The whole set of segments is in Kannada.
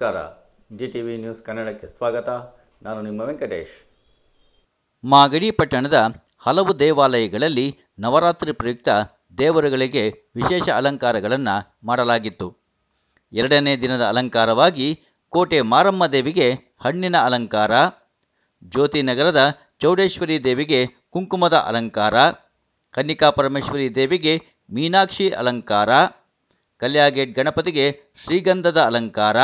ನಮಸ್ಕಾರ. ಜಿ ಟಿ ವಿ ನ್ಯೂಸ್ ಕನ್ನಡಕ್ಕೆ ಸ್ವಾಗತ. ನಾನು ನಿಮ್ಮ ವೆಂಕಟೇಶ್. ಮಾಗಡಿ ಪಟ್ಟಣದ ಹಲವು ದೇವಾಲಯಗಳಲ್ಲಿ ನವರಾತ್ರಿ ಪ್ರಯುಕ್ತ ದೇವರುಗಳಿಗೆ ವಿಶೇಷ ಅಲಂಕಾರಗಳನ್ನು ಮಾಡಲಾಗಿತ್ತು. ಎರಡನೇ ದಿನದ ಅಲಂಕಾರವಾಗಿ ಕೋಟೆ ಮಾರಮ್ಮ ದೇವಿಗೆ ಹಣ್ಣಿನ ಅಲಂಕಾರ ಜ್ಯೋತಿನಗರದ ಚೌಡೇಶ್ವರಿ ದೇವಿಗೆ ಕುಂಕುಮದ ಅಲಂಕಾರ, ಕನ್ನಿಕಾ ಪರಮೇಶ್ವರಿ ದೇವಿಗೆ ಮೀನಾಕ್ಷಿ ಅಲಂಕಾರ, ಕಲ್ಯಾಗೇಟ್ ಗಣಪತಿಗೆ ಶ್ರೀಗಂಧದ ಅಲಂಕಾರ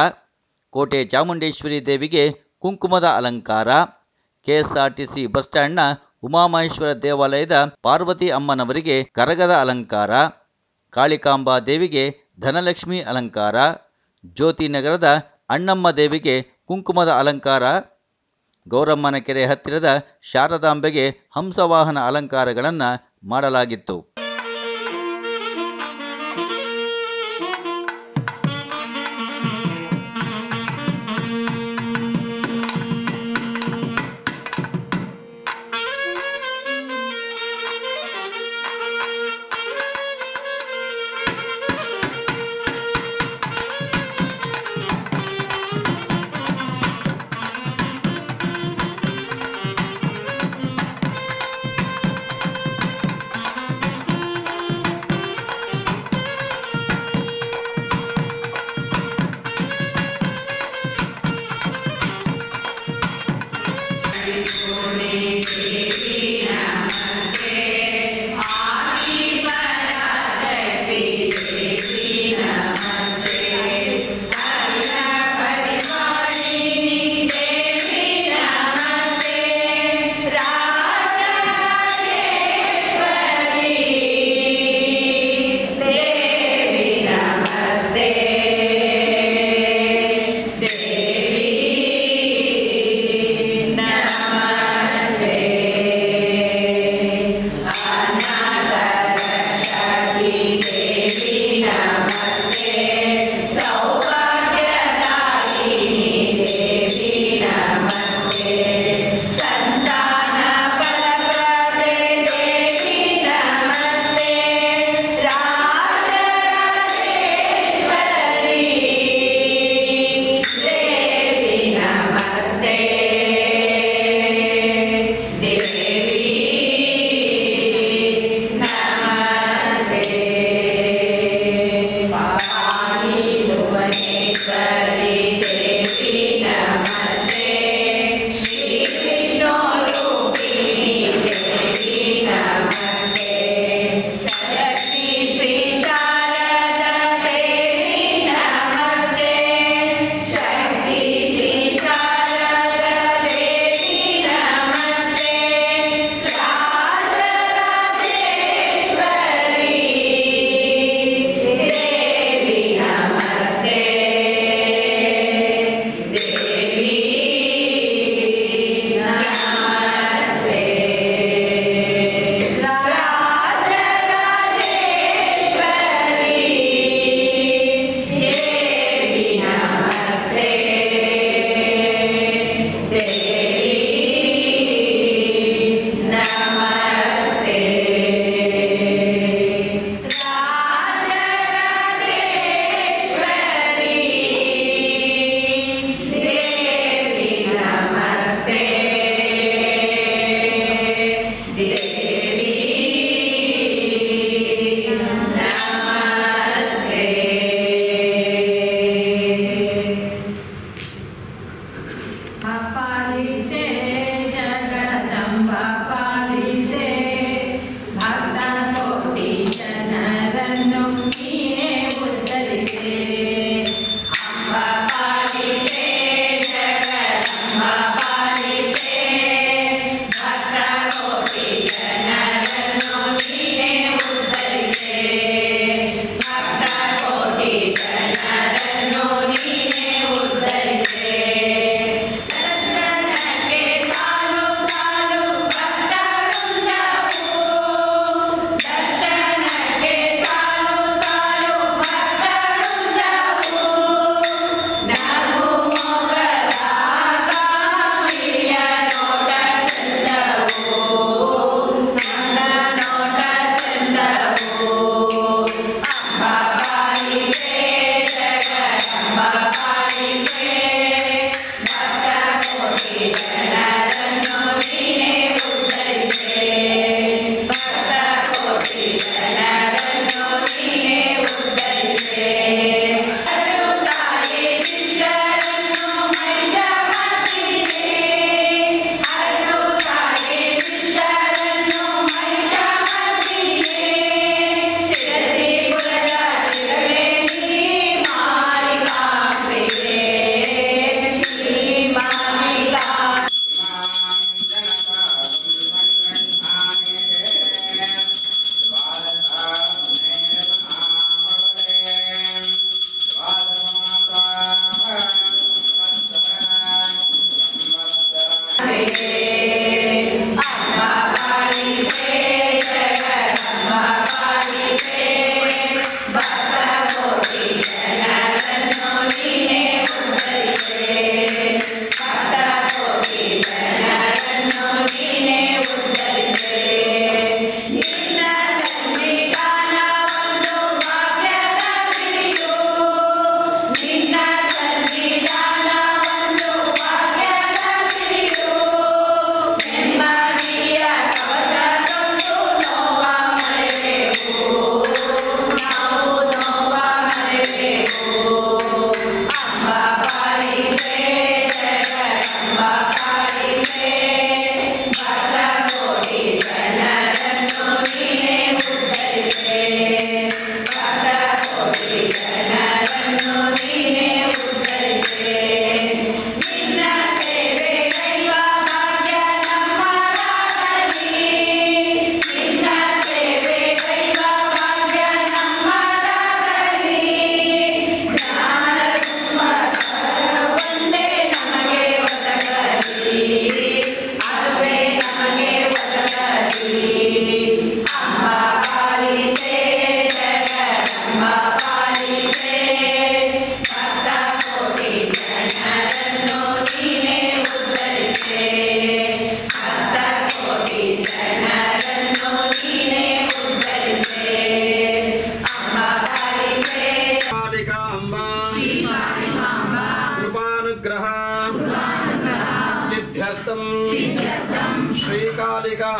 ಕೋಟೆ ಚಾಮುಂಡೇಶ್ವರಿ ದೇವಿಗೆ ಕುಂಕುಮದ ಅಲಂಕಾರ. ಕೆಎಸ್ಆರ್ಟಿಸಿ ಬಸ್ ಸ್ಟ್ಯಾಂಡ್ನ ಉಮಾಮಹೇಶ್ವರ ದೇವಾಲಯದ ಪಾರ್ವತಿ ಅಮ್ಮನವರಿಗೆ ಕರಗದ ಅಲಂಕಾರ. ಕಾಳಿಕಾಂಬಾ ದೇವಿಗೆ ಧನಲಕ್ಷ್ಮಿ ಅಲಂಕಾರ. ಜ್ಯೋತಿನಗರದ ಅಣ್ಣಮ್ಮ ದೇವಿಗೆ ಕುಂಕುಮದ ಅಲಂಕಾರ. ಗೌರಮ್ಮನ ಕೆರೆ ಹತ್ತಿರದ ಶಾರದಾಂಬೆಗೆ ಹಂಸವಾಹನ ಅಲಂಕಾರಗಳನ್ನು ಮಾಡಲಾಗಿತ್ತು.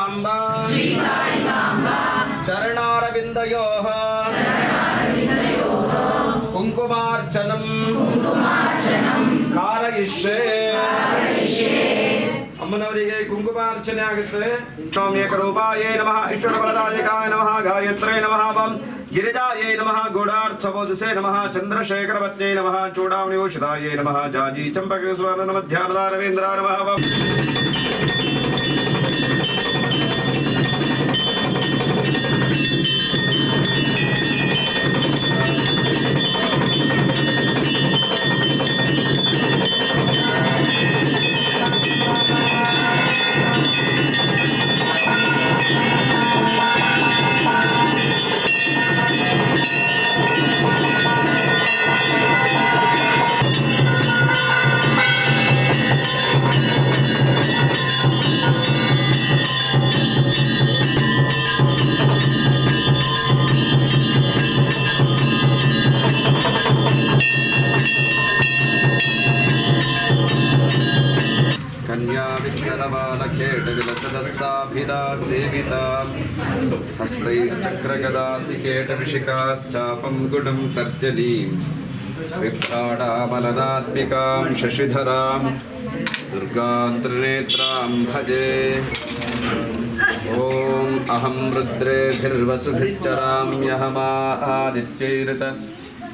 అంబా చరణారవిందయోహ కుంకుమార్చనం ಕಾರಯಿಷ್ಯೆ ಅಮ್ಮನವರಿಗೆ ಕುಂಕುಮಾರ್ಚನೆ ಆಗುತ್ತೆ ಸೌಮ್ಯಕ ರೂಪಾಯೇ ನಮಃ ಈಶ್ವರ ಬಲದಾಯಕಾಯ ನಮಃ ಗಾಯತ್ರೇ ನಮಃ ಬಂ ಗಿರಿಜಾಯೇ ನಮಃ ಗೂಢಾರ್ಥಬೋಧಸೆ ನಮಃ ಚಂದ್ರಶೇಖರ ಪತ್ನೇ ನಮಃ ಚೂಡಾಮಣಿ ಔಷಧಾಯೇ ನಮಃ ಜಾಜಿ ಚಂಪಕ ಸ್ವಾನ ಮಧ್ಯಾಹ್ನದ ರವೀಂದ್ರ ನಮಃ ಬಂ विलसदस्ताभिरा सेविता हस्तैश्चक्रगदासिकेटविशिखाश्चापं गुडं तर्जनीं। विभ्राडामलनात्मिकां शशिधरां भजे। ॐ अहं रुद्रेभिर्वसुभिश्चराम्यहमा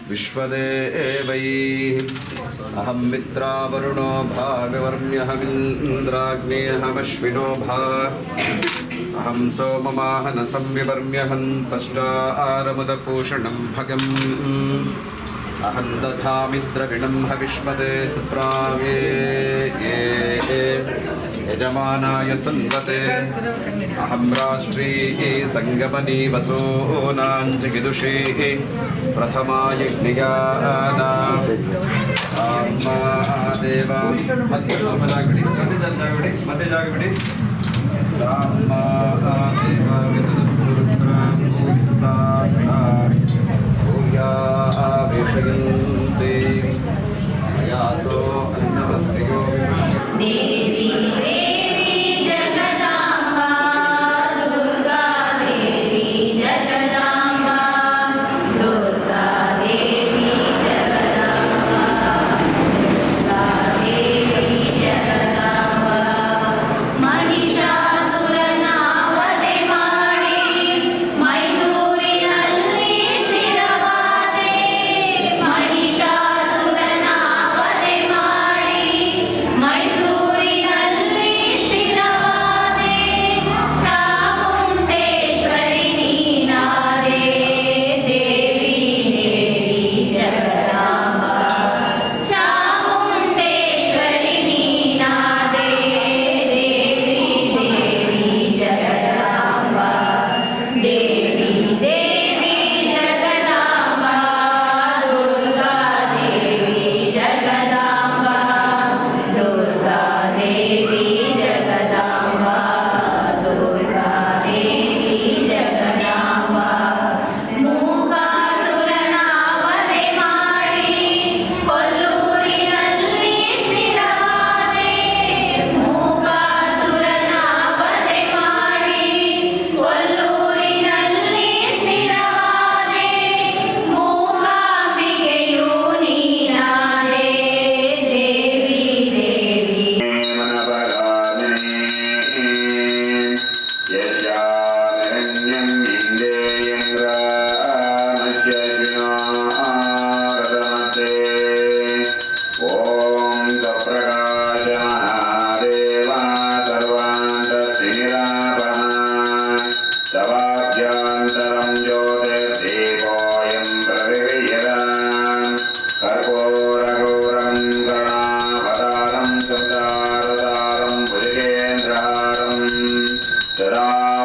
विश्वदेवैः अहं मित्रावरुणो भागवर्म्यहमिन्द्राग्नेऽहमश्विनो भा अहं सोममाहन संविवर्म्यहं पष्टारमुदपूषणं भगम् अहं दधामिद्रविणं हविष्मते सुप्रावे यजमानाय सुन्वते अहं राष्ट्री सङ्गमनी वसूनां चिकिदुषी प्रथमा यज्ञियानाम् ದೇವ ಮತ್ತೆ ಸ್ವಲ್ಪ ಜಾಗ ಬಿಡಿ ಮತ್ತೆ ಜಾಗ ಬಿಡಿ ಮತ್ತೆ ಜಾಗ ಬಿಡಿ ರಾಮ ದೇವ ಭೂಯಾವೇಶಯಂತೆ ಯಾಸೋ ಅನ್ನವಸ್ತ್ರಿಯೋ देवी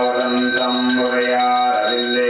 உடன்றம் உரையாடவில்லை